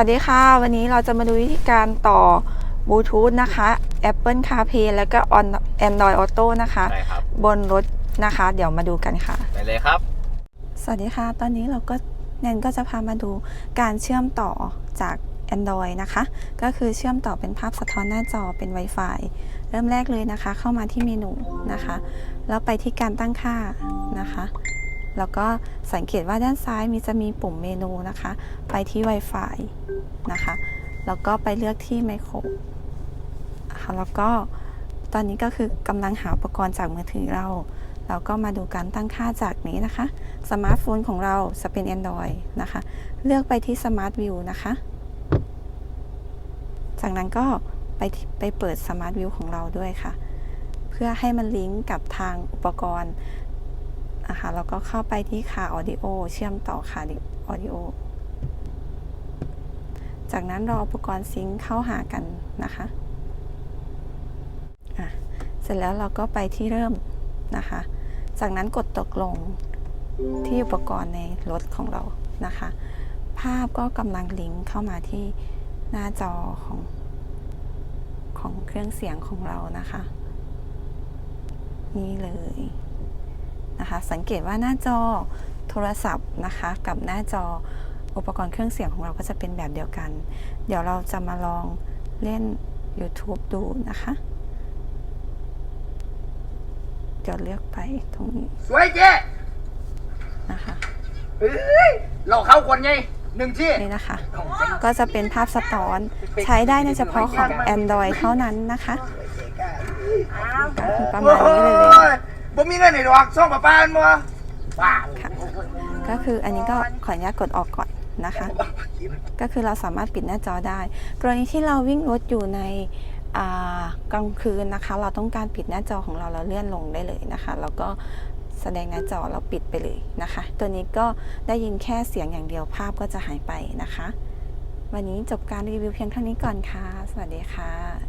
วัสดีค่ะ วันนี้เราจะมาดูวิธีการต่อบลูทูธนะคะ Apple CarPlay แล้วก็ On- Android Auto นะคะใช่ครับบนรถนะคะ เดี๋ยวมาดูกันค่ะไปเลยครับ สวัสดีค่ะ ตอนนี้เราก็แนนก็จะพามาดูการเชื่อมต่อจาก Android นะคะ ก็คือเชื่อมต่อเป็นภาพสะท้อนหน้าจอเป็น Wi-Fi เริ่มแรกเลยนะคะ เข้ามาที่เมนูนะคะ แล้วไปที่การตั้งค่านะคะ แล้วก็สังเกตว่าด้านซ้ายมีจะมีปุ่มเมนูนะคะ ไปที่ Wi-Fi นะคะ แล้วก็ไปเลือกที่ไมโครค่ะแล้วก็ตอนนี้ก็คือกำลังหาอุปกรณ์จากมือถือเรา เราก็มาดูการตั้งค่าจากนี้นะคะ สมาร์ทโฟนของเราจะเป็น Android นะคะ เลือกไปที่ Smart View นะคะ จากนั้นก็ไปไปเปิด Smart View ของเราด้วยค่ะ เพื่อให้มันลิงก์กับทางอุปกรณ์ นะคะแล้วก็เข้าไปที่ขา Audio เชื่อมต่อขา Audio จากนั้นรออุปกรณ์ซิงค์เข้าหากันนะคะอะเสร็จแล้วเราก็ไปที่เริ่มนะคะ จากนั้นกดตกลงที่อุปกรณ์ในรถของเรานะคะ ภาพก็กำลังลิงก์เข้ามาที่หน้าจอของของเครื่องเสียงของเรานะคะ นี่เลย นะคะ สังเกตว่าหน้าจอโทรศัพท์นะคะ กับหน้าจออุปกรณ์เครื่องเสียงของเราก็จะเป็นแบบเดียวกัน เดี๋ยวเราจะมาลองเล่น YouTube ดูนะคะ เดี๋ยวเลือกไปตรงนี้สวยเจ๊นะคะเฮ้ยเราเข้าคนไงหนึ่งที่นี่นะคะ ก็จะเป็นภาพสะท้อนใช้ได้ในเฉพาะของ Android เท่านั้นนะคะก็คือประมาณนี้เลยโอ้ย บ่มีเงินในดอกซ่องประปานมัวว้าค่ะก็คืออันนี้ก็ขออนุญาตกดออกก่อนนะคะ ก็คือเราสามารถปิดหน้าจอได้ กรณีที่เราวิ่งรถอยู่ในกลางคืนนะคะ เราต้องการปิดหน้าจอของเราเราเลื่อนลงได้เลยนะคะ แล้วก็แสดงหน้าจอเราปิดไปเลยนะคะ ตัวนี้ก็ได้ยินแค่เสียงอย่างเดียวภาพก็จะหายไปนะคะ วันนี้จบการรีวิวเพียงเท่านี้ก่อนค่ะ สวัสดีค่ะ